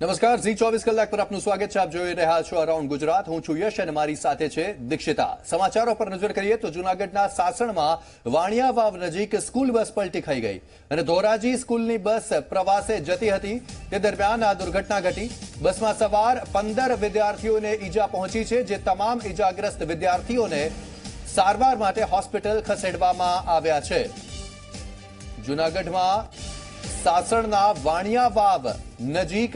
નમસ્કાર, ઝી ચોવીસ કલાક પર આપનું સ્વાગત છે. આપ જોઈ રહ્યા છો અરાઉન્ડ ગુજરાત. હું છું યશ અને મારી સાથે છે દીક્ષિતા. સમાચારો પર નજર કરીએ તો જૂનાગઢના સાસણમાં વાણિયા વાવ નજીક સ્કૂલ બસ પલટી ખાઈ ગઈ અને ધોરાજી સ્કૂલની બસ પ્રવાસે જતી હતી. તે દરમિયાન આ દુર્ઘટના ઘટી. બસમાં સવાર પંદર વિદ્યાર્થીઓને ઈજા પહોંચી છે, જે તમામ ઈજાગ્રસ્ત વિદ્યાર્થીઓને સારવાર માટે હોસ્પિટલ ખસેડવામાં આવ્યા છે. જૂનાગઢમાં સાસણના વાણિયા વાવ નજીક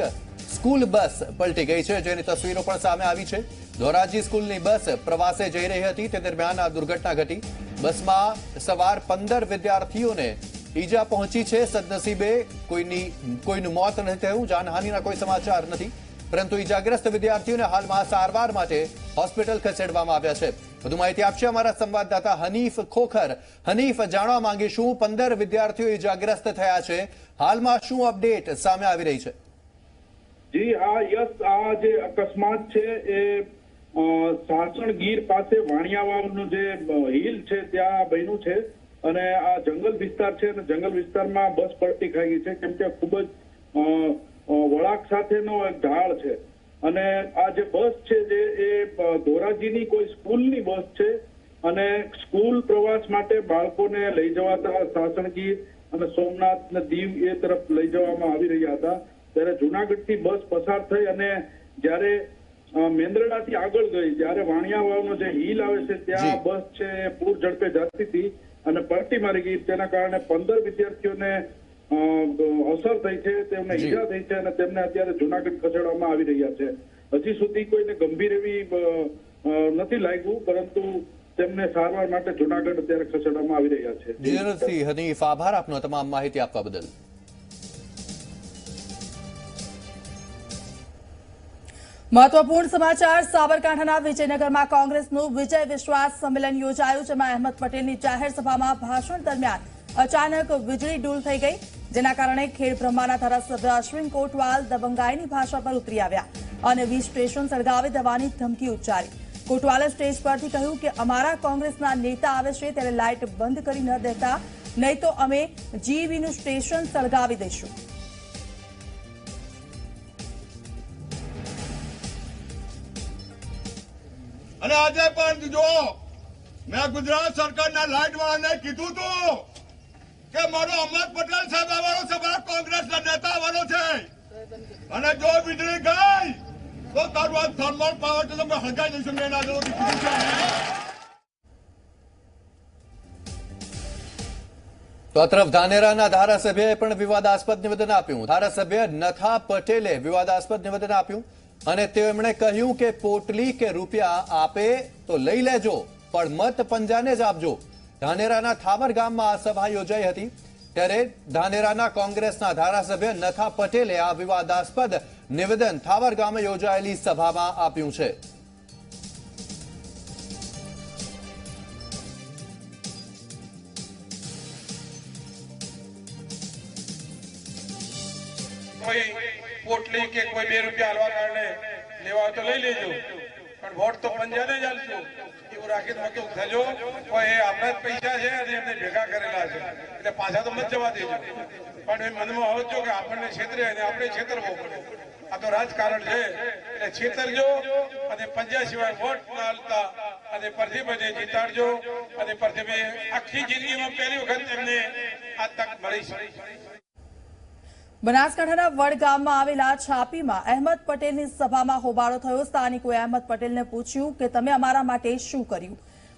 સ્કૂલ બસ પલટી ગઈ છે, જેની તસવીરો પણ સામે આવી છે. ધોરાજી સ્કૂલની બસ પ્રવાસે જઈ રહી હતી, તે દરમિયાન આ દુર્ઘટના ઘટી. બસમાં સવાર પંદર વિદ્યાર્થીઓને ઈજા પહોંચી છે, સદનસીબે કોઈની, કોઈનું મોત નથી થયું, જાનહાનિના કોઈ સમાચાર નથી. પરંતુ ઈજાગ્રસ્ત વિદ્યાર્થીઓને હાલમાં સારવાર માટે હોસ્પિટલ ખસેડવામાં આવ્યા છે. વધુ માહિતી આપશે અમારા સંવાદદાતા હનીફ ખોખર. હનીફ, જાણવા માંગીશું, પંદર વિદ્યાર્થીઓ ઈજાગ્રસ્ત થયા છે. હાલમાં શું અપડેટ સામે આવી રહી છે? જી, આ યસ, આ જે અકસ્માત છે એ સાસણ ગીર પાસે વાણિયાવાવનું જે હિલ છે, ત્યાં બન્યું છે અને આ જંગલ વિસ્તાર છે અને જંગલ વિસ્તારમાં બસ પલટી ખાઈ ગઈ છે, કેમ કે ખૂબ જ વળાંક સાથેનો એક ઢાળ છે. અને આ જે બસ છે જે, એ ધોરાજીની કોઈ સ્કૂલની બસ છે અને સ્કૂલ પ્રવાસ માટે બાળકોને લઈ જવાતા સાસણગીર અને સોમનાથ ને દીવ એ તરફ લઈ જવામાં આવી રહ્યા હતા. ત્યારે જુનાગઢથી બસ પસાર થઈ અને જ્યારે મેંદરડાથી આગળ ગઈ જ્યારે વાણિયાવાવનો જે હિલ આવે છે ત્યાં બસ છે પૂર ઝડપે જતી હતી અને પલટી મારી ગઈ. તેના કારણે પંદર વિદ્યાર્થીઓને અસર થઈ છે તેમને ઈજા થઈ છે અને તેમને અત્યારે જુનાગઢ ખસેડવામાં આવી રહ્યા છે. હજી સુધી કોઈને ગંભીર એવી નથી લાગ્યું પરંતુ તેમને સારવાર માટે જુનાગઢ અત્યારે ખસેડવામાં આવી રહ્યા છે. હનીફ આભાર આપનો તમામ માહિતી આપવા બદલ. મહત્વપૂર્ણ સમાચાર સાબરકાંઠાના વિજયનગરમાં કોંગ્રેસનું વિજય વિશ્વાસ સંમેલન યોજાયું, જેમાં અહેમદ પટેલની જાહેર સભામાં ભાષણ દરમિયાન અચાનક વીજળી ડૂલ થઈ ગઈ, જેના કારણે ખેડબ્રહ્માના ધારાસભ્ય અશ્વિન કોટવાલ દબંગાઈની ભાષા પર ઉતરી આવ્યા અને વીજ સ્ટેશન સળગાવી દેવાની ધમકી ઉચ્ચારી. કોટવાલે સ્ટેજ પરથી કહ્યું કે અમારા કોંગ્રેસના નેતા આવે છે, ત્યારે લાઇટ બંધ કરી ન દેતા, નહીં તો અમે જીવીનું સ્ટેશન સળગાવી દઈશું. અને આજે પણ જો મેં ગુજરાત સરકારના લાઇટવાળાને કીધું હતું કે મારો અહમદ પટેલ સાહેબ આવવાનો છે મારા કોંગ્રેસના નેતા આવવાનો છે. અને જો વીજળી ગઈ, તો તારું આ થર્મલ પાવર તો તમે હળગાઈ જઈશું મેં છે. તો આ તરફ ધાનેરાના ધારાસભ્યએ પણ વિવાદાસ્પદ નિવેદન આપ્યું. ધારાસભ્ય નથા પટેલે વિવાદાસ્પદ નિવેદન આપ્યું. અને તેમણે કહ્યું કે પોટલી કે રૂપિયા આપે તો લઈ લેજો, પણ મત પંજાને જ આપજો. ધાનેરાના થાવર ગામમાં આ સભા યોજાઈ હતી. ત્યારે ધાનેરાના કોંગ્રેસના ધારાસભ્ય નથા પટેલે આ વિવાદાસ્પદ નિવેદન થાવર ગામે યોજાયેલી સભામાં આપ્યું છે. પોટલી કે કોઈ બે રૂપિયા હાલવા કારણે લેવા તો લઈ લેજો. પણ વોટ તો પંજાને જ આલજો એવું રાખીને મતો થજો એ આપણા જ પૈસા છે અને એમને ભેગા કરેલા છે. એટલે પાછા તો મત જવા દેજો. પણ એ મનમાં આવજો કે આપણને છેતરે અને આપણે છેતરવો પડે. આ તો રાજકારણ છે. એટલે છેતરજો અને પંજા સિવાય વોટ ના આલતા અને પ્રતિભાને જીતાડજો અને પ્રતિભાઈ આખી જિંદગીમાં પહેલી વખત એમને આ તક મળી બનાસકાંઠાના વડગામમાં આવેલા છાપીમાં અહેમદ પટેલની સભામાં હોબાળો થયો. સ્થાનિકોએ અહેમદ પટેલને પૂછ્યું કે તમે અમારા માટે શું કર્યું?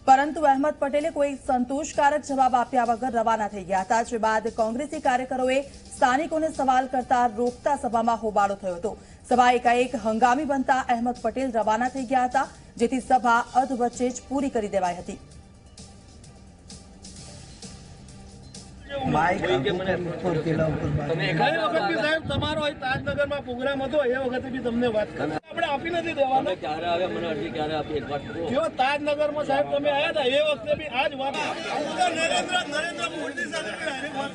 પરંતુ અહેમદ પટેલે કોઈ સંતોષકારક જવાબ આપ્યા વગર રવાના થઈ ગયા હતા. જે બાદ કોંગ્રેસી કાર્યકરોએ સ્થાનિકોને સવાલ કરતા રોકતા સભામાં હોબાળો થયો હતો. સભા એકાએક હંગામી બનતા અહેમદ પટેલ રવાના થઈ ગયા હતા, જેથી સભા અધવચ્ચે જ પૂરી કરી દેવાઈ હતી. ગઈ વખત બી સાહેબ તમારો તાજનગરમાં પ્રોગ્રામ હતો એ વખતે બી તમને વાત કરી. આપણે આપી નથી દેવાનો. ક્યારે આવે મને અરજી ક્યારે આપી? એક વાત જો તાજનગરમાં સાહેબ તમે આવ્યા હતા એ વખતે બી આ જ વાત નરેન્દ્ર નરેન્દ્ર મોદી સાથે વાત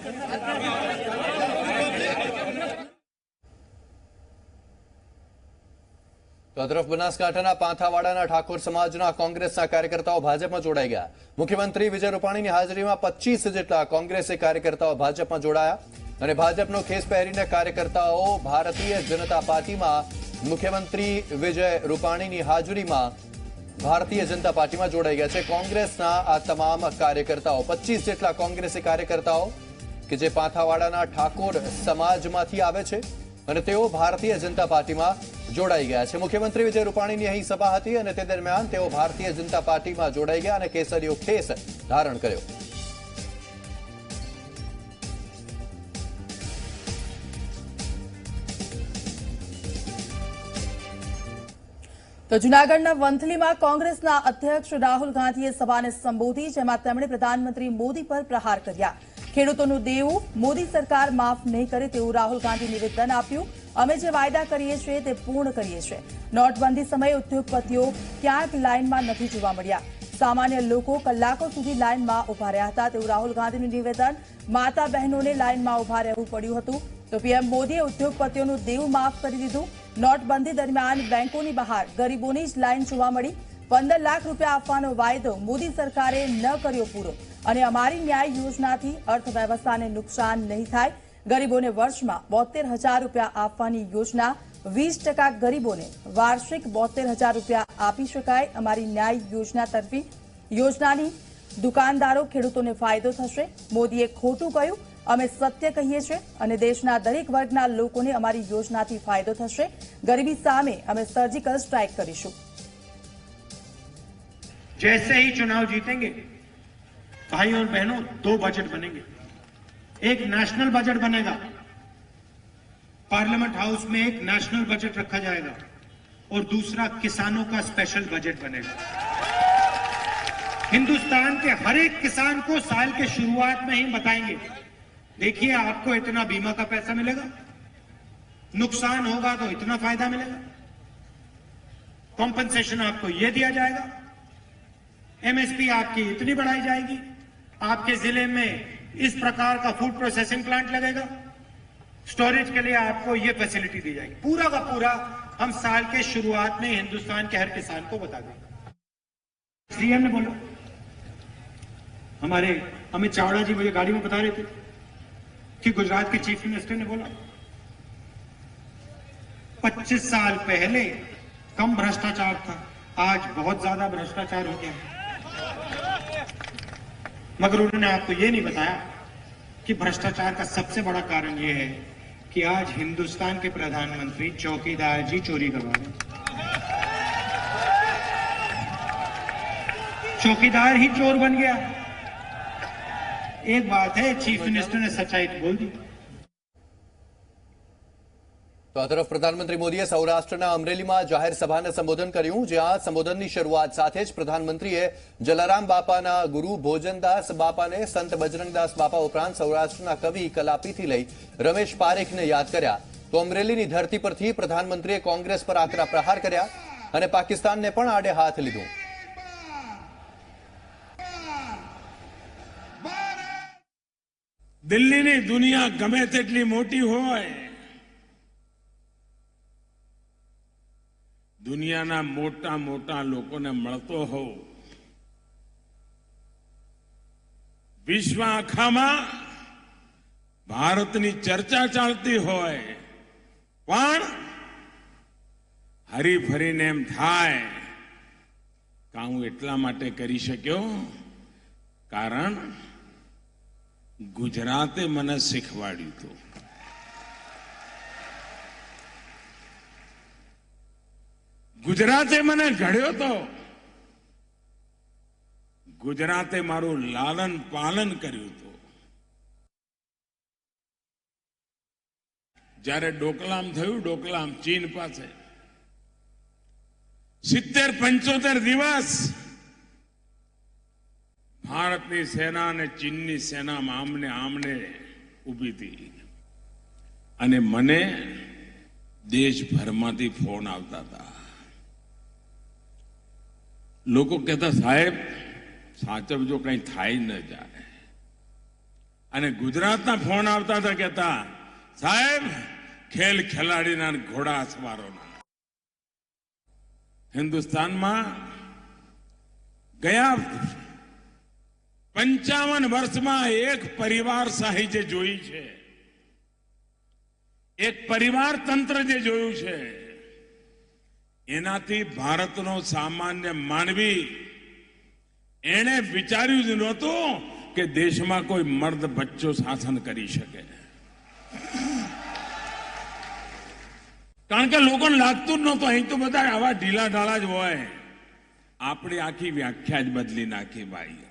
તો તરફ બનાસકાંઠાના પાંથાવાડાના ઠાકોર સમાજના કોંગ્રેસના કાર્યકર્તાઓ ભાજપમાં જોડાઈ ગયા. મુખ્યમંત્રી વિજય રૂપાણીની હાજરીમાં પચીસ જેટલા કોંગ્રેસી કાર્યકર્તાઓ ભાજપમાં જોડાયા અને ભાજપનો ખેસ પહેરીને કાર્યકર્તાઓ ભારતીય જનતા પાર્ટીમાં મુખ્યમંત્રી વિજય રૂપાણીની હાજરીમાં ભારતીય જનતા પાર્ટીમાં જોડાઈ ગયા છે. કોંગ્રેસના આ તમામ કાર્યકર્તાઓ પચીસ જેટલા કોંગ્રેસી કાર્યકર્તાઓ કે જે પાંથાવાડાના ઠાકોર સમાજમાંથી આવે છે અને તેઓ ભારતીય જનતા પાર્ટીમાં જોડાઈ ગયા છે. મુખ્યમંત્રી વિજય રૂપાણીની અહીં સભા હતી અને તે દરમિયાન તેઓ ભારતીય જનતા પાર્ટીમાં જોડાઈ ગયા અને કેસરીયો ખેસ ધારણ કર્યો. તો જૂનાગઢના વંથલીમાં કોંગ્રેસના અધ્યક્ષ રાહુલ ગાંધીએ સભાને સંબોધી, જેમાં તેમણે પ્રધાનમંત્રી મોદી પર પ્રહાર કર્યા. ખેડૂતોનું દેવું, મોદી સરકાર માફ નહીં કરે તેવું રાહુલ ગાંધી નિવેદન આપ્યું. અમે જે વાયદા કરીએ છીએ તે પૂર્ણ કરીએ છીએ. નોટબંધી સમયે ઉદ્યોગપતિઓ ક્યાંક લાઇનમાં નથી જોવા મળ્યા. સામાન્ય લોકો કલાકો સુધી લાઇનમાં ઊભા રહ્યા હતા તેવું રાહુલ ગાંધીનું નિવેદન માતા બહેનોને લાઇનમાં ઊભા રહેવું પડ્યું હતું. તો પીએમ મોદીએ ઉદ્યોગપતિઓનું દેવું માફ કરી દીધું. નોટબંધી દરમિયાન બેંકોની બહાર ગરીબોની જ લાઇન જોવા મળી. પંદર લાખ રૂપિયા આપવાનો વાયદો મોદી સરકારે ન કર્યો પૂરો. અને અમારી ન્યાય યોજનાથી અર્થવ્યવસ્થાને નુકસાન નહીં થાય. ગરીબોને વર્ષમાં બોતેર હજાર રૂપિયા આપવાની યોજના. વીસ ટકા ગરીબોને વાર્ષિક બોતેર હજાર રૂપિયા આપી શકાય અમારી ન્યાય યોજના તરફી. યોજનાની દુકાનદારો ખેડૂતોને ફાયદો થશે. મોદીએ ખોટું કહ્યું. અમે સત્ય કહીએ છીએ અને દેશના દરેક વર્ગના લોકોને અમારી યોજનાથી ફાયદો થશે ગરીબી સામે અમે સર્જિકલ સ્ટ્રાઇક કરીશું जैसे ही चुनाव जीतेंगे भाइयों और बहनों दो बजट बनेंगे एक नेशनल बजट बनेगा पार्लियामेंट हाउस में एक नेशनल बजट रखा जाएगा और दूसरा किसानों का स्पेशल बजट बनेगा हिंदुस्तान के हर एक किसान को साल के शुरुआत में ही बताएंगे देखिए, आपको इतना बीमा का पैसा मिलेगा? नुकसान होगा तो इतना फ़ायदा मिलेगा? कॉम्पनसेशन आपको यह दिया जाएगा। एमएसपी आपकी इतनी बढ़ाई जाएगी। आपके ज़िले में इस प्रकार का फ़ूड प्रोसेसिंग प्लांट लगेगा। स्टोरेज के लिए आपको ये फैसिलिटी दी जाएगी। पूरा का पूरा हम साल के शुरुआत में हिंदुस्तान के हर किसान को बता देंगे। सीएम ने बोला, हमारे अमित चावड़ा जी मुझे गाड़ी में बता रहे थे। कि गुजरात के चीफ मिनिस्टर ने बोला 25 साल पहले कम भ्रष्टाचार था, आज बहुत ज़्यादा भ्रष्टाचार हो गया मगर उन्होंने आपको यह नहीं बताया कि भ्रष्टाचार का सबसे बड़ा कारण यह है कि आज हिंदुस्तान के प्रधानमंत्री चौकीदार जी चोरी करवा रहे चौकीदार ही चोर बन गया। एक बात है चीफ मिनिस्टर ने सच्चाई तो बोल दी તો આ તરફ પ્રધાનમંત્રી મોદીએ સૌરાષ્ટ્રના અમરેલીમાં જાહેર સભાને સંબોધન કર્યું જ્યાં સંબોધનની શરૂઆત સાથે જ પ્રધાનમંત્રીએ જલારામ બાપાના ગુરુ ભોજનદાસ બાપાને સંત બજરંગદાસ બાપા ઉપરાંત સૌરાષ્ટ્રના કવિ કલાપીથી લઈ રમેશ પારેખને યાદ કર્યા તો અમરેલીની ધરતી પરથી પ્રધાનમંત્રીએ કોંગ્રેસ પર આકરા પ્રહાર કર્યા અને પાકિસ્તાનને પણ આડે હાથ લીધું દિલ્હીની દુનિયા ગમે તેટલી મોટી હોય, દુનિયાના મોટા મોટા લોકોને મળતો હોવ વિશ્વ આખામાં ભારતની ચર્ચા ચાલતી હોય, પણ હરીફરીને એમ થાય કે હું એટલા માટે કરી શક્યો, કારણ ગુજરાતે મને શીખવાડ્યું હતું ગુજરાતે મને ઘડ્યો તો. ગુજરાતે મારું લાલન પાલન કર્યું હતું જ્યારે ડોકલામ થયું, ડોકલામ ચીન પાસે. સિત્તેર પંચોતેર દિવસ ભારતની સેના અને ચીનની સેનામાં આમને આમને ઊભી હતી. અને મને દેશભરમાંથી ફોન આવતા હતા. લોકો કહેતા, સાહેબ, સાચવજો, કંઈ થાય ન જાય. અને ગુજરાતના ફોન આવતા હતા, કહેતા, સાહેબ, ખેલ ખેલાડીના ઘોડા અસવારોના હિન્દુસ્તાનમાં ગયા પંચાવન વર્ષમાં એક પરિવાર શાહી જે જોઈ છે, એક પરિવાર તંત્ર જે જોયું છે, એનાથી ભારતનો સામાન્ય માનવી એણે વિચાર્યું જ નહોતું કે દેશમાં કોઈ મર્દ બચ્ચો શાસન કરી શકે. કારણ કે લોકોને લાગતું જ નહોતું, અહીં તો બધા આવા ઢીલા ઢાળા જ હોય. આપણી આખી વ્યાખ્યા જ બદલી નાખી ભાઈ.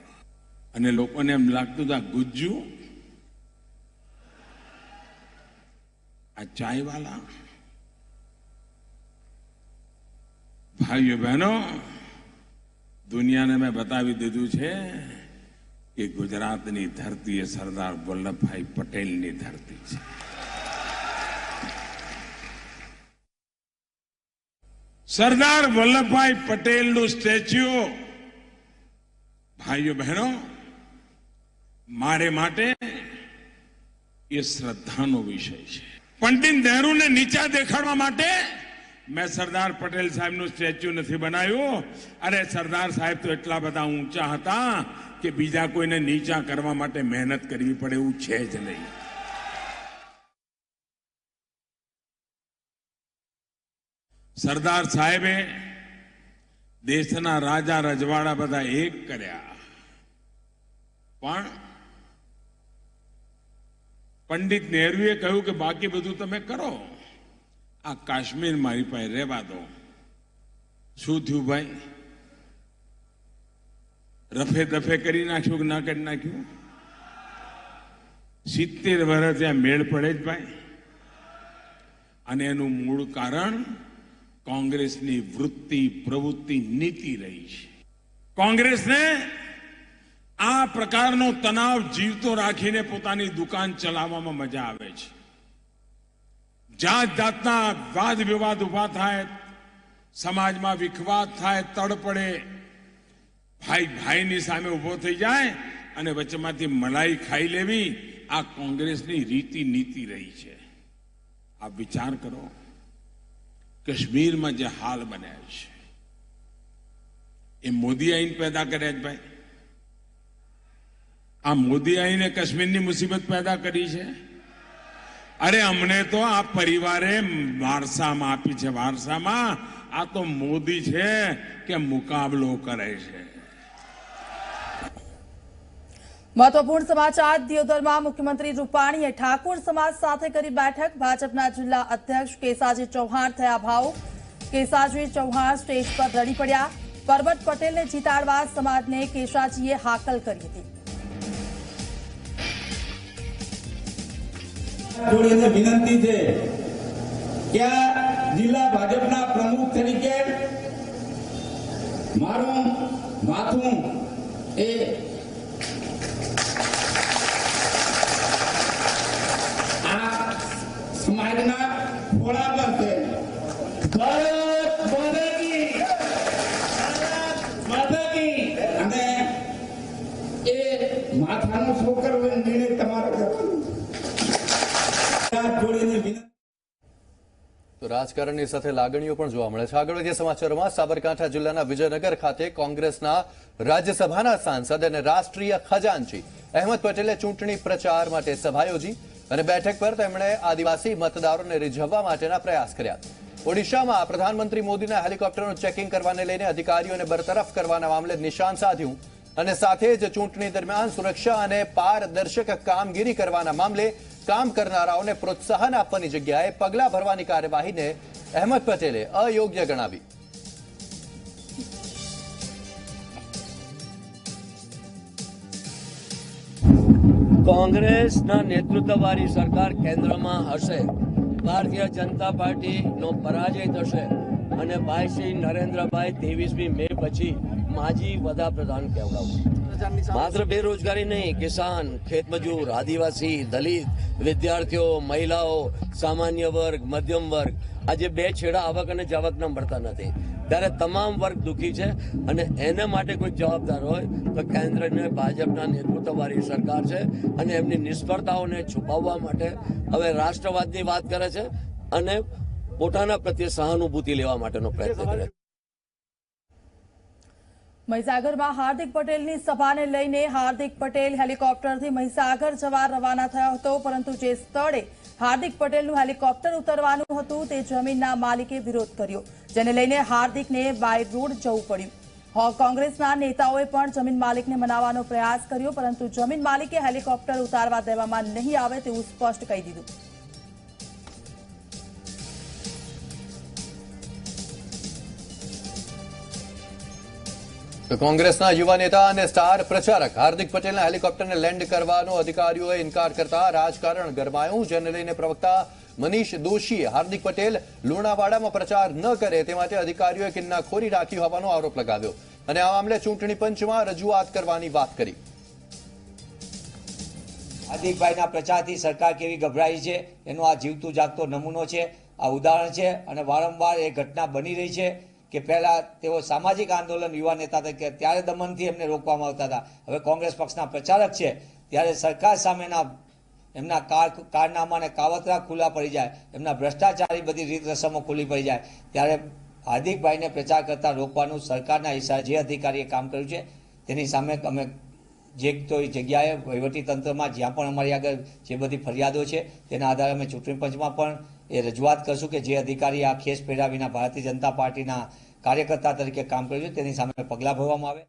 અને લોકોને એમ લાગતું હતું, આ ગુજ્જુ? આ ચાયવાલા? ભાઈઓ બહેનો દુનિયાને મેં બતાવી દીધું છે કે ગુજરાતની ધરતી એ સરદાર વલ્લભભાઈ પટેલની ધરતી છે. સરદાર વલ્લભભાઈ પટેલનું સ્ટેચ્યુ ભાઈઓ બહેનો મારે માટે એ શ્રદ્ધાનો વિષય છે. પંડિત નહેરુને નીચા દેખાડવા માટે મેં સરદાર પટેલ સાહેબનું સ્ટેચ્યુ નથી બનાવ્યું. અરે સરદાર સાહેબ તો એટલા બધા ઊંચા હતા કે બીજા કોઈને નીચા કરવા માટે મહેનત કરવી પડે એવું છે જ નહીં. સરદાર સાહેબે દેશના રાજા રજવાડા બધા એક કર્યા. પણ પંડિત નહેરુએ કહ્યું કે બાકી બધું તમે કરો. આ કાશ્મીર મારી પાસે રહેવા દો. શું થયું ભાઈ? રફે દફે કરી નાખ્યું કે ના કરી નાખ્યું? સિત્તેર વર્ષ ત્યાં મેળ પડે જ ભાઈ. અને એનું મૂળ કારણ કોંગ્રેસની વૃત્તિ પ્રવૃત્તિ નીતિ રહી છે. કોંગ્રેસને આ પ્રકારનો તણાવ જીવતો રાખીને પોતાની દુકાન ચલાવવામાં મજા આવે છે. જાત જાતના વાદ વિવાદ ઊભા થાય, સમાજમાં વિખવાદ થાય, તડ પડે ભાઈ ભાઈની સામે ઊભો થઈ જાય અને વચ્ચેમાંથી મલાઈ ખાઈ લેવી, આ કોંગ્રેસની રીતિ નીતિ રહી છે. આપ વિચાર કરો, કાશ્મીરમાં જે હાલ બન્યા છે, એ મોદી આઈન પેદા કર્યા જ ભાઈ? આ મોદી આવીને કાશ્મીરની મુસીબત પેદા કરી છે? અરે અમને તો આ પરિવારે વારસામાં આપી છે. વારસામાં આ તો મોદી છે કે મુકાબલો કરે છે. મહત્વપૂર્ણ સમાચાર, દિયોદરમાં મુખ્યમંત્રી રૂપાણીએ ઠાકોર સમાજ સાથે કરી બેઠક. ભાજપના જિલ્લા અધ્યક્ષ કેસાજી ચૌહાણ થયા ભાવ કેસાજી ચૌહાણ સ્ટેજ પર રડી પડ્યા. પરબત પટેલને જીતાડવા સમાજને કેસાજીએ હાકલ કરી હતી. જોડીને વિનંતી છે કે જિલ્લા ભાજપના પ્રમુખ તરીકે મારું માથું એ આ સમાજના ખોળા પર છે ભારત માતા કી ભારત માતા કી અને એ માથાનો શું કરવો એ નિર્ણય તમારે કરવાનો હાથ જોડીને વિનંતી તો રાજકારણની સાથે લાગણીઓ પણ જોવા મળે છે. આગળ વધીએ સમાચારોમાં. સાબરકાંઠા જિલ્લાના વિજયનગર ખાતે કોંગ્રેસના રાજ્યસભાના સાંસદ અને રાષ્ટ્રીય ખજાનચી અહેમદ પટેલે ચૂંટણી પ્રચાર માટે સભા યોજી અને બેઠક પર તેમણે આદિવાસી મતદારોને રીઝવવા માટેના પ્રયાસ કર્યા. ઓડિશામાં પ્રધાનમંત્રી મોદીના હેલિકોપ્ટરનું ચેકિંગ કરવાને લઈને અધિકારીઓને બરતરફ કરવાના મામલે નિશાન સાધ્યું અને સાથે જ ચૂંટણી દરમિયાન સુરક્ષા અને પારદર્શક કામગીરી કરવાના મામલે કામ કરનારાઓને પ્રોત્સાહન આપવાની જગ્યાએ પગલાં ભરવાની કાર્યવાહીને અહેમદ પટેલે અયોગ્ય ગણાવી. કોંગ્રેસના નેતૃત્વવાળી સરકાર કેન્દ્રમાં હશે. ભારતીય જનતા પાર્ટીનો પરાજય થશે અને ભાઈ શ્રી નરેન્દ્રભાઈ ત્રેવીસમી મે પછી માજી વડાપ્રધાન કહેવડાવું માત્ર બેરોજગારી નહીં, કિસાન, ખેતમજૂર, આદિવાસી, દલિત, વિદ્યાર્થીઓ, મહિલાઓ, સામાન્ય વર્ગ, મધ્યમ વર્ગ, આજે બે છેડા આવક અને જાવકના મળતા નથી. ત્યારે તમામ વર્ગ દુઃખી છે અને એના માટે કોઈ જવાબદાર હોય તો કેન્દ્રને ભાજપના નેતૃત્વવાળી સરકાર છે અને એમની નિષ્ફળતાઓને છુપાવવા માટે હવે રાષ્ટ્રવાદની વાત કરે છે અને પોતાના પ્રત્યે સહાનુભૂતિ લેવા માટેનો પ્રયત્ન કરે છે. મહીસાગરમાં હાર્દિક પટેલની સભાને લઈને હાર્દિક પટેલ હેલિકોપ્ટરથી મહીસાગર જવા રવાના થયો હતો, પરંતુ જે સ્થળે હાર્દિક પટેલનું હેલિકોપ્ટર ઉતરવાનું હતું, તે જમીનના માલિકે વિરોધ કર્યો, જેને લઈને હાર્દિકને બાય રોડ જવું પડ્યું. કોંગ્રેસના નેતાઓએ પણ જમીન માલિકને મનાવવાનો પ્રયાસ કર્યો, પરંતુ જમીન માલિકે હેલિકોપ્ટર ઉતારવા દેવામાં નહીં આવે તેવું સ્પષ્ટ કહી દીધું. કોંગ્રેસના યુવા નેતા અને સ્ટાર પ્રચારક હાર્દિક પટેલના હેલિકોપ્ટરને લેન્ડ કરવાનો અધિકારીઓએ ઇન્કાર કરતા રાજકારણ ગરમાયું, જેને લઈને પ્રવક્તા મનીષ દોશીએ હાર્દિક પટેલ લુણાવાડામાં પ્રચાર ન કરે તે માટે અધિકારીઓએ કિન્નાખોરી રાખી હોવાનો આરોપ લગાવ્યો. અને આ મામલે ચૂંટણી પંચમાં રજૂઆત કરવાની વાત કરી. હાર્દિકભાઈના પ્રચારથી સરકાર કેવી ગભરાઈ છે, એનો આ જીવતું જાગતો નમૂનો છે, આ ઉદાહરણ છે, અને વારંવાર એ ઘટના બની રહી છે. કે પહેલા તેઓ સામાજિક આંદોલન યુવા નેતા તરીકે ત્યારે દમનથી એમને રોકવામાં આવતા હતા. હવે કોંગ્રેસ પક્ષના પ્રચારક છે. ત્યારે સરકાર સામેના એમના કાર, કારનામા અને કાવતરા ખુલ્લા પડી જાય. એમના ભ્રષ્ટાચારી બધી રીત રસમો ખુલ્લી પડી જાય. ત્યારે હાર્દિકભાઈને પ્રચાર કરતા રોકવાનું સરકારના હિસાબે જે અધિકારીએ કામ કર્યું છે, તેની સામે અમે જે કોઈ જગ્યાએ તંત્રમાં જ્યાં પણ અમારી આગળ જે બધી ફરિયાદો છે, તેના આધારે અમે ચૂંટણી પંચમાં પણ એ રજૂઆત કરશું કે જે અધિકારી આ ખેસ પહેરાવીના ભારતીય જનતા પાર્ટીના કાર્યકર્તા તરીકે કામ કર્યું તેની સામે પગલાં ભરવામાં આવે.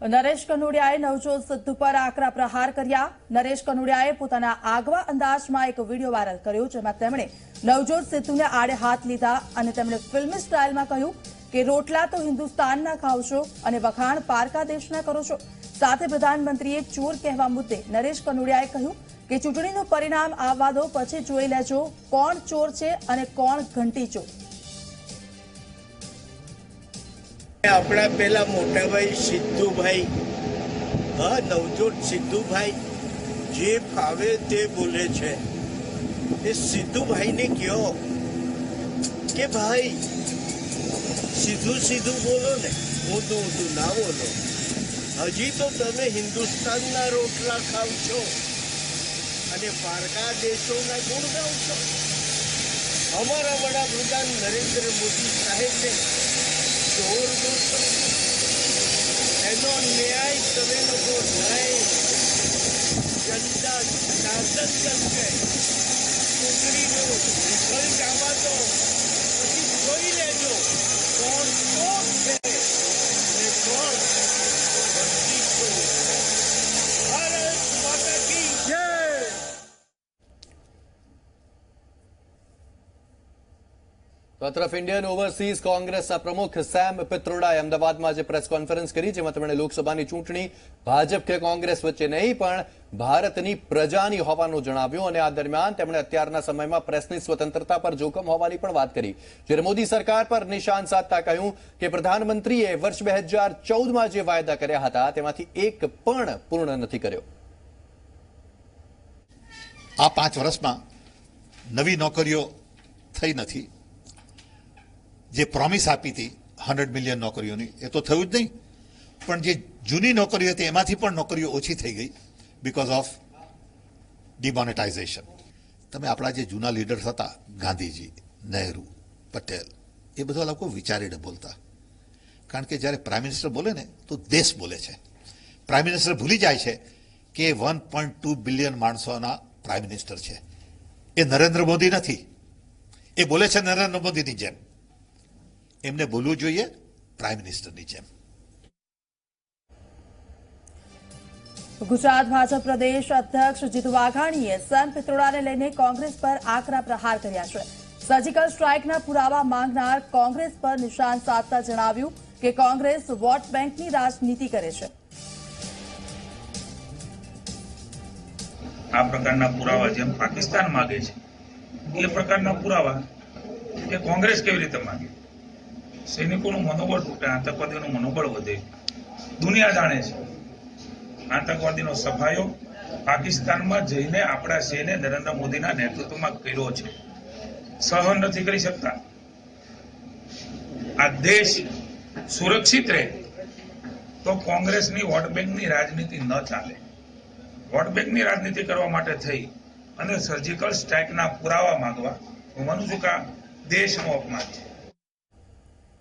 નરેશ કનોડિયાએ નવજોત સિદ્ધુ પર આકરા પ્રહાર કર્યા. નરેશ કનોડિયાએ પોતાના આગવા અંદાજમાં એક વીડિયો વાયરલ કર્યો, જેમાં તેમણે નવજોત સિદ્ધુને આડે હાથ લીધા અને તેમણે ફિલ્મી સ્ટાઇલમાં કહ્યું કે, રોટલા તો હિન્દુસ્તાનના ખાવ છો અને વખાણ પારકા દેશના કરો છો. સાથે પ્રધાનમંત્રીએ ચોર કહેવા મુદ્દે નરેશ કનોડિયાએ કહ્યું કે, ચૂંટણીનું પરિણામ આવવા દો, પછી જોઈ લેજો કોણ ચોર છે અને કોણ ઘંટી ચોર. આપણા પેલા મોટાભાઈ સિદ્ધુભાઈ, હા, નવજોત સિદ્ધુભાઈ જે ફાવે તે બોલે છે. એ સિદ્ધુભાઈને કહો કે ભાઈ, સીધું સીધું બોલો ને ઊંધું ઊંધું ના બોલો. હજી તો તમે હિન્દુસ્તાનના રોટલા ખાવ છો અને પારકા દેશોના ગુણ ગાવ છો. અમારા વડાપ્રધાન નરેન્દ્ર મોદી સાહેબને દોસ્તો એનો ન્યાય તમે લોકો નહીં જનતા શાસન કરશે ચૂંટણીનું રિઝલ્ટ આવવા તો પછી જોઈ લેજો કોણ કોણ છે અને કોણ ભક્તિ ચોર ભારત માતા કી જય તો આ તરફ ઇન્ડિયન ઓવરસીઝ કોંગ્રેસના પ્રમુખ સેમ પિત્રોડાએ અમદાવાદમાં આજે પ્રેસ કોન્ફરન્સ કરી જેમાં તેમણે લોકસભાની ચૂંટણી ભાજપ કે કોંગ્રેસ વચ્ચે નહીં પણ ભારતની પ્રજાની હોવાનું જણાવ્યું અને આ દરમિયાન તેમણે અત્યારના સમયમાં પ્રેસની સ્વતંત્રતા પર જોખમ હોવાની પણ વાત કરી. જ્યારે મોદી સરકાર પર નિશાન સાધતા કહ્યું કે પ્રધાનમંત્રીએ વર્ષ બે હજાર ચૌદમાં જે વાયદા કર્યા હતા, તેમાંથી એક પણ પૂર્ણ નથી કર્યો. આ પાંચ વર્ષમાં નવી નોકરીઓ થઈ નથી. જે પ્રોમિસ આપી હતી હંડ્રેડ મિલિયન નોકરીઓની, એ તો થયું જ નહીં. પણ જે જૂની નોકરીઓ હતી, એમાંથી પણ નોકરીઓ ઓછી થઈ ગઈ બિકોઝ ઓફ ડિમોનેટાઇઝેશન તમે આપણા જે જૂના લીડર્સ હતા, ગાંધીજી, નહેરુ, પટેલ, એ બધા લોકો વિચારીને બોલતા. કારણ કે જ્યારે પ્રાઇમ મિનિસ્ટર બોલે ને, તો દેશ બોલે છે. પ્રાઇમ મિનિસ્ટર ભૂલી જાય છે કે વન પોઈન્ટ ટુ બિલિયન માણસોના પ્રાઇમ મિનિસ્ટર છે. એ નરેન્દ્ર મોદી નથી. એ બોલે છે નરેન્દ્ર મોદીની જેમ. એમને બોલવું જોઈએ પ્રાઇમ મિનિસ્ટરની જેમ. ગુજરાત ભાજપ પ્રદેશ અધ્યક્ષ જીતુ વાઘાણીએ સન પિત્રોડાને લઈને કોંગ્રેસ પર આકરા પ્રહાર કર્યા છે. સર્જિકલ સ્ટ્રાઇકના પુરાવા માંગનાર કોંગ્રેસ પર નિશાન સાધતા જણાવ્યું કે કોંગ્રેસ વોટ બેંકની રાજનીતિ કરે છે. આ પ્રકારના પુરાવા જેમ પાકિસ્તાન માગે છે એ પ્રકારના પુરાવા કોંગ્રેસ કેવી રીતે માગે? સૈનિકોનું મનોબળ તૂટે, આતંકવાદીઓનું મનોબળ વધે. દુનિયા જાણે છે. આતંકવાદીનો સફાયો પાકિસ્તાનમાં જઈને આપણા સેને નરેન્દ્ર મોદીના નેતૃત્વમાં કર્યો છે. સહન નથી કરી શકતા. આ દેશ સુરક્ષિત રહે તો કોંગ્રેસની વોટ બેંકની રાજનીતિ ન ચાલે. વોટ બેંકની રાજનીતિ કરવા માટે થઈ અને સર્જિકલ સ્ટ્રાઇકના પુરાવા માંગવા. હું માનું છું કે આ દેશનું અપમાન છે.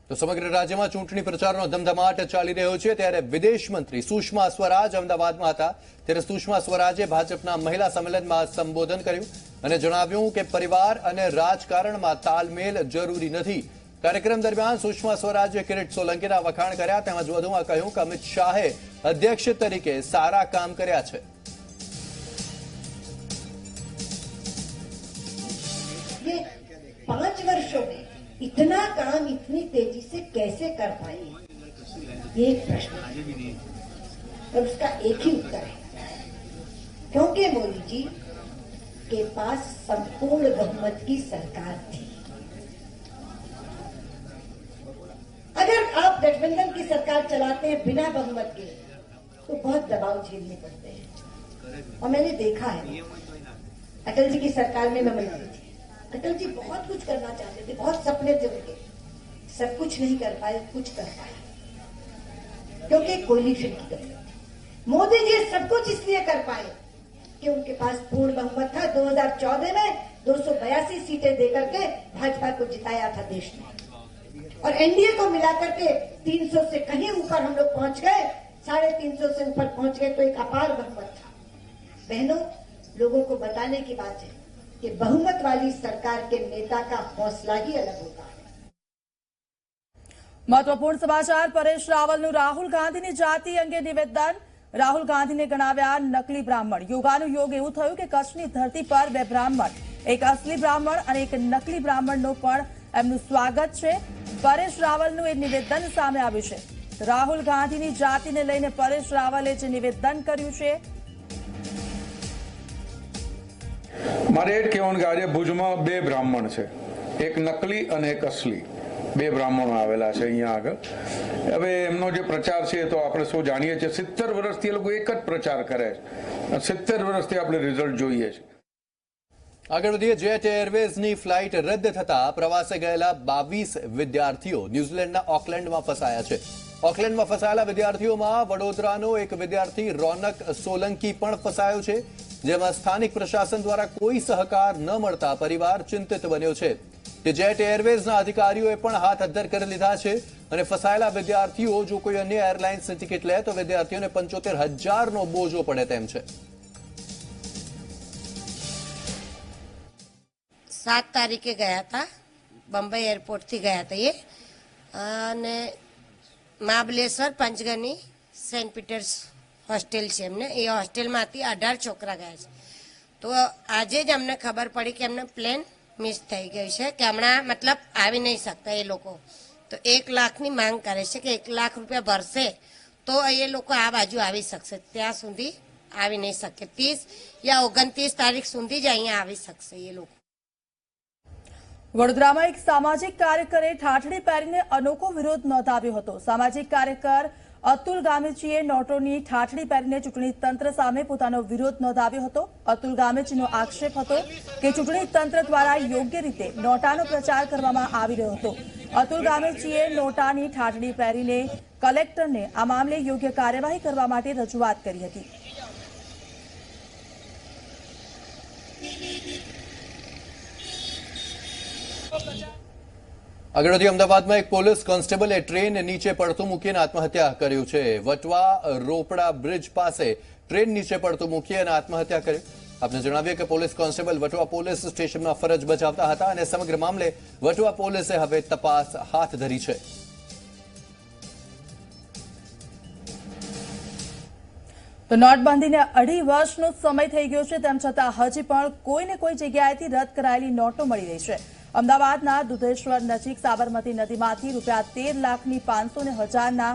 તો સમગ્ર રાજ્યમાં ચૂંટણી પ્રચારનો ધમધમાટ ચાલી રહ્યો છે. ત્યારે વિદેશ મંત્રી સુષ્મા સ્વરાજ અમદાવાદમાં હતા. ત્યારે સુષ્મા સ્વરાજે ભાજપના મહિલા સંમેલનમાં સંબોધન કર્યું અને જણાવ્યું કે પરિવાર અને રાજકારણમાં તાલમેલ જરૂરી નથી. કાર્યક્રમ દરમિયાન સુષ્મા સ્વરાજે કિરીટ સોલંકીના વખાણ કર્યા. તેમજ વધુમાં કહ્યું કે અમિત શાહે અધ્યક્ષ તરીકે સારા કામ કર્યા છે. પાંચ વર્ષો इतना काम, इतनी तेज़ी से कैसे कर पाए ये प्रश्न और उसका एक ही उत्तर है। क्योंकि मोदी जी के पास संपूर्ण बहुमत की सरकार थी। अगर आप गठबंधन की सरकार चलाते हैं बिना बहुमत के तो बहुत दबाव झेलने पड़ते हैं। और मैंने देखा है, अटल जी की सरकार में मैं मंत्री थी। अटल जी बहुत कुछ करना चाहते थे, बहुत सपने थे उनके। सब कुछ नहीं कर पाए, कुछ कर पाए। क्योंकि कोलिशन की थी। मोदी जी सब कुछ इसलिए कर पाए कि उनके पास पूर्ण बहुमत था। 2014 में दो सौ बयासी सीटें देकर के भाजपा को जिताया था देश ने। और एनडीए को मिलाकर के 300 से कहीं ऊपर हम लोग पहुँच गए। साढ़े तीन से ऊपर पहुँच गए तो एक अपार बहुमत था। बहनों, लोगों को बताने की बात है। कि बहुमत वाली सरकार के नेता का हौसला ही अलग होता है મહત્વપૂર્ણ સમાચાર પરેશ રાવલનું રાહુલ ગાંધીની જાતિ અંગે નિવેદન રાહુલ ગાંધીને ગણાવ્યા નકલી બ્રાહ્મણ યોગાનું યોગ એવું થયું કે કચ્છની ધરતી પર બે બ્રાહ્મણ એક અસલી બ્રાહ્મણ અને એક નકલી બ્રાહ્મણનું પણ એમનું સ્વાગત છે પરેશ રાવલનું એ નિવેદન સામે આવ્યું છે રાહુલ ગાંધીની જાતિને લઈને પરેશ રાવલે જે નિવેદન કર્યું છે મારે એ જ કહેવાનું કે આજે ભુજમાં બે બ્રાહ્મણ છે. એક નકલી અને એક અસલી. બે બ્રાહ્મણો આવેલા છે અહીંયા આગળ. હવે એમનો જે પ્રચાર છે તો આપણે સૌ જાણીએ છીએ. સિત્તેર વર્ષથી એ લોકો એક જ પ્રચાર કરે છે. સિત્તેર વર્ષથી આપણે રિઝલ્ટ જોઈએ છીએ આગળ વધીએ. જેટ એરવેઝની ફ્લાઇટ રદ થતા પ્રવાસે ગયેલા બાવીસ વિદ્યાર્થીઓ ન્યુઝીલેન્ડના ઓકલેન્ડમાં ફસાયા છે. ઓકલેન્ડમાં ફસાયેલા વિદ્યાર્થીઓમાં વડોદરાનો એક વિદ્યાર્થી રોનક સોલંકી પણ ફસાયો છે, જેમાં સ્થાનિક પ્રશાસન દ્વારા કોઈ સહકાર ન મળતા પરિવાર ચિંતિત બન્યો છે. કે જેટ એરવેઝના અધિકારીઓએ પણ હાથ અદ્ધર કરી લીધા છે અને ફસાયેલા વિદ્યાર્થીઓ, જો કોઈ અન્ય એરલાઇન્સની ટિકિટ લે, તો વિદ્યાર્થીઓને પંચોતેર હજારનો બોજો પડે તેમ છે. સાત તારીખે ગયા હતા. બંબઈ એરપોર્ટથી ગયા હતા એ. અને Mahabaleshwar, Panchgani, Saint Peter's hostel છે એમને. એ હોસ્ટેલમાંથી અઢાર છોકરા ગયા છે. તો આજે જ અમને ખબર પડી કે એમને પ્લેન મિસ થઈ ગયું છે, કે હમણાં મતલબ આવી નહીં શકતા એ લોકો. તો એક લાખની માંગ કરે છે કે એક લાખ રૂપિયા ભરશે તો એ લોકો આ બાજુ આવી શકશે. ત્યાં સુધી આવી નહીં શકે. ત્રીસ યા ઓગણત્રીસ તારીખ સુધી જ અહીંયા આવી શકશે એ લોકો. વડોદરામાં એક સામાજિક કાર્યકરે ઠાઠડી પહેરીને અનોખો વિરોધ નોંધાવ્યો હતો. સામાજિક કાર્યકર અતુલ ગામેચીએ નોટોની ઠાઠડી પહેરીને ચૂંટણી તંત્ર સામે પોતાનો વિરોધ નોંધાવ્યો હતો. અતુલ ગામેચીનો આક્ષેપ હતો કે ચૂંટણી તંત્ર દ્વારા યોગ્ય રીતે નોટાનો પ્રચાર કરવામાં આવી રહ્યો હતો. અતુલ ગામેચીએ નોટાની ઠાઠડી પહેરીને કલેક્ટરને આ મામલે યોગ્ય કાર્યવાહી કરવા માટે રજૂઆત કરી હતી. આગળ અમદાવાદમાં એક પોલીસ કોન્સ્ટેબલે ટ્રેન નીચે પડતું મૂકીને આત્મહત્યા કર્યું છે. વટવા રોપડા બ્રિજ પાસે ટ્રેન નીચે પડતું મૂકી અને આત્મહત્યા કરી. આપને જણાવીએ કે પોલીસ કોન્સ્ટેબલ વટવા પોલીસ સ્ટેશનમાં ફરજ બજાવતા હતા અને સમગ્ર મામલે વટવા પોલીસે હવે તપાસ હાથ ધરી છે. તો નોટબંધીને અઢી વર્ષનો સમય થઈ ગયો છે. તેમ છતાં હજી પણ કોઈને કોઈ જગ્યાએથી રદ કરાયેલી નોટો મળી રહી છે. અમદાવાદના દુધેશ્વર નજીક સાબરમતી નદીમાંથી રૂપિયા તેર લાખની પાંચસો ને હજારના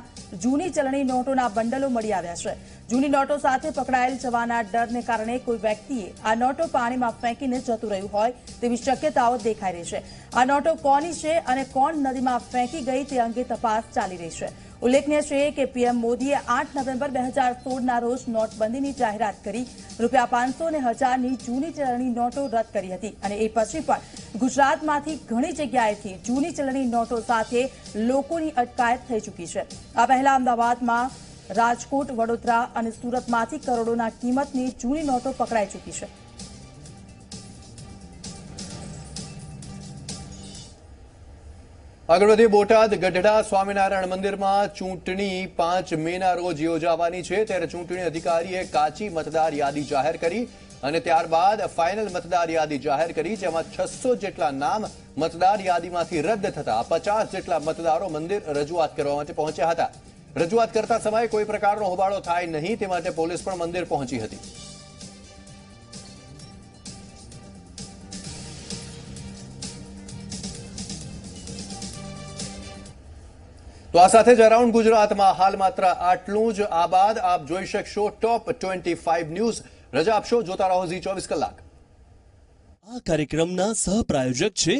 જૂની ચલણી નોટોના બંડલો મળી આવ્યા છે. જૂની નોટો સાથે પકડાયેલ જવાના ડરને કારણે કોઈ વ્યક્તિએ આ નોટો પાણીમાં ફેંકીને જતું રહ્યું હોય તેવી શક્યતાઓ દેખાઈ રહી છે. આ નોટો કોની છે અને કોણ નદીમાં ફેંકી ગઈ તે અંગે તપાસ ચાલી રહી છે. ઉલ્લેખનીય છે કે પીએમ મોદીએ આઠ નવેમ્બર બે હજાર સોળના રોજ નોટબંધીની જાહેરાત કરી. રૂપિયા પાંચસો ને હજારની જૂની ચલણી નોટો રદ કરી હતી અને એ પછી પણ ગુજરાતમાંથી ઘણી જગ્યાએથી જૂની ચલણી નોટો સાથે લોકોની અટકાયત થઈ ચૂકી છે. આ પહેલા અમદાવાદમાં રાજકોટ, વડોદરા અને સુરતમાંથી કરોડોના કિંમતની જૂની નોટો પકડાઈ ચૂકી છે. આગળ વધીએ બોટાદ, ગઢડા, સ્વામિનારાયણ મંદિરમાં ચૂંટણી પાંચ મેના રોજ યોજાવાની છે. ત્યારે ચૂંટણી અધિકારીએ કાચી મતદાર યાદી જાહેર કરી અને ત્યારબાદ ફાઇનલ મતદાર યાદી જાહેર કરી, જેમાં છસો જેટલા નામ મતદાર યાદીમાંથી રદ થતા પચાસ જેટલા મતદારો મંદિર રજૂઆત કરવા માટે પહોંચ્યા હતા. રજૂઆત કરતા સમયે કોઈ પ્રકારનો હોબાળો થાય નહીં, તે માટે પોલીસ પણ મંદિર પહોંચી હતી. તો આ સાથે જ અરાઉન્ડ ગુજરાતમાં હાલ માત્ર આટલું જ. આ બાદ આપ જોઈ શકશો ટોપ ટ્વેન્ટી ફાઇવ ન્યૂઝ. રજા આપશો જોતા રહો ઝી ચોવીસ કલાક. આ કાર્યક્રમના સહ સહપ્રાયોજક છે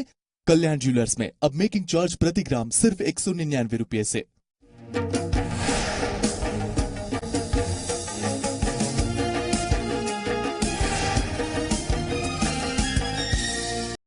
કલ્યાણ જ્વેલર્સ મેં અબ મેકિંગ ચાર્જ પ્રતિ ગ્રામ સિર્ફ એકસો નિન્યાનવે રૂપિયા છે.